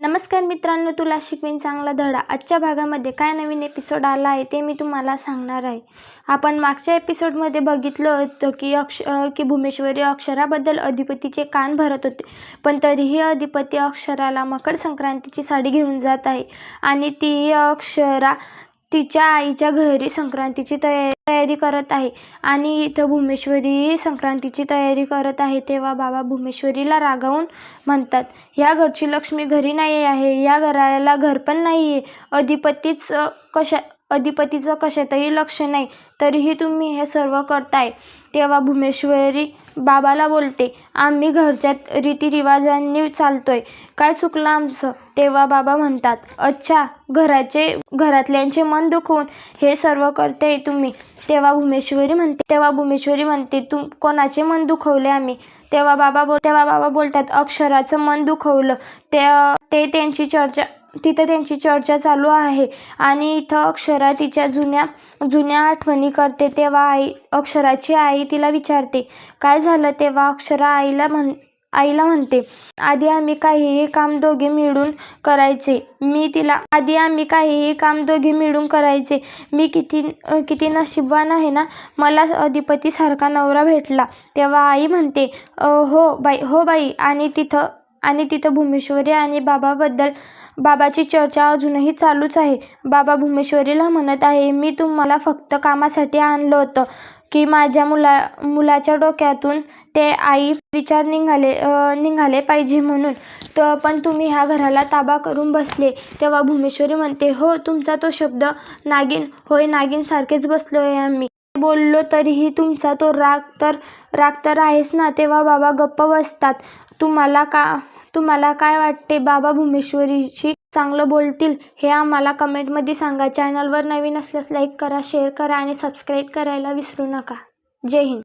नमस्कार मित्रांनो तुला शिकवीन चांगला धडा. आजच्या भागामध्ये काय नवीन एपिसोड आला आहे ते मी तुम्हाला सांगणार आहे. आपण मागच्या एपिसोडमध्ये बघितलं होतं की अक्ष की भूमेश्वरी अक्षराबद्दल अधिपतीचे कान भरत होते. पण तरीही अधिपती अक्षराला मकर संक्रांतीची साडी घेऊन जात आहे. आणि ती अक्षरा तिच्या आईच्या घरी संक्रांतीची तया तयारी करत आहे. आणि इथं भुमेश्वरी संक्रांतीची तयारी करत आहे तेव्हा बाबा भुमेश्वरीला रागावून म्हणतात ह्या घरची लक्ष्मी घरी नाही आहे या घराला घर पण नाही आहे अधिपतीच कशा अधिपतीचं कशातही लक्ष नाही तरीही तुम्ही हे सर्व करताय. तेव्हा भुमेश्वरी बाबाला बोलते आम्ही घरच्या रीतिरिवाजांनी चालतोय. काय चुकलं आमचं? तेव्हा बाबा म्हणतात अच्छा घराचे घरातल्यांचे मन दुखवून हे सर्व करते तुम्ही. तेव्हा भुमेश्वरी म्हणते तेव्हा भुमेश्वरी म्हणते तू कोणाचे मन दुखवले आम्ही? तेव्हा बाबा बोल तेव्हा बाबा बोलतात अक्षराचं मन दुखवलं. ते ते त्यांची चर्चा तिथं त्यांची चर्चा चालू आहे. आणि इथं अक्षरा तिच्या जुन्या जुन्या आठवणी करते. तेव्हा आई अक्षराची आई तिला विचारते काय झालं? तेव्हा अक्षरा आईला म्हण आईला म्हणते आधी आम्ही काहीही काम दोघे मिळून करायचे. मी तिला आधी आम्ही काहीही काम दोघे मिळून करायचे. मी किती किती नशीबवान आहे ना? मला अधिपतीसारखा नवरा भेटला. तेव्हा आई म्हणते हो बाई हो बाई. आणि तिथं आणि तिथं भूमेश्वरी आणि बाबाबद्दल बाबाची चर्चा अजूनही चालूच आहे. बाबा भूमेश्वरीला म्हणत आहे मी तुम्हाला फक्त कामासाठी आणलं होतं की माझ्या मुला मुलाच्या डोक्यातून ते आई विचार निघाले निघाले पाहिजे म्हणून. तर पण तुम्ही ह्या घराला ताबा करून बसले. तेव्हा भूमेश्वरी म्हणते हो तुमचा तो शब्द नागिन होय नागिनसारखेच बसलो आहे आम्ही. बोललो तरीही तुमचा तो राग तर राग तर आहेच ना. तेव्हा बाबा गप्प बसतात. तुम्हाला का तुम्हाला काय वाटते? बाबा भुमेश्वरीशी चांगलं बोलतील हे आम्हाला कमेंटमध्ये सांगा. चॅनलवर नवीन असल्यास लाईक करा शेअर करा आणि सबस्क्राईब करायला विसरू नका. जय हिंद.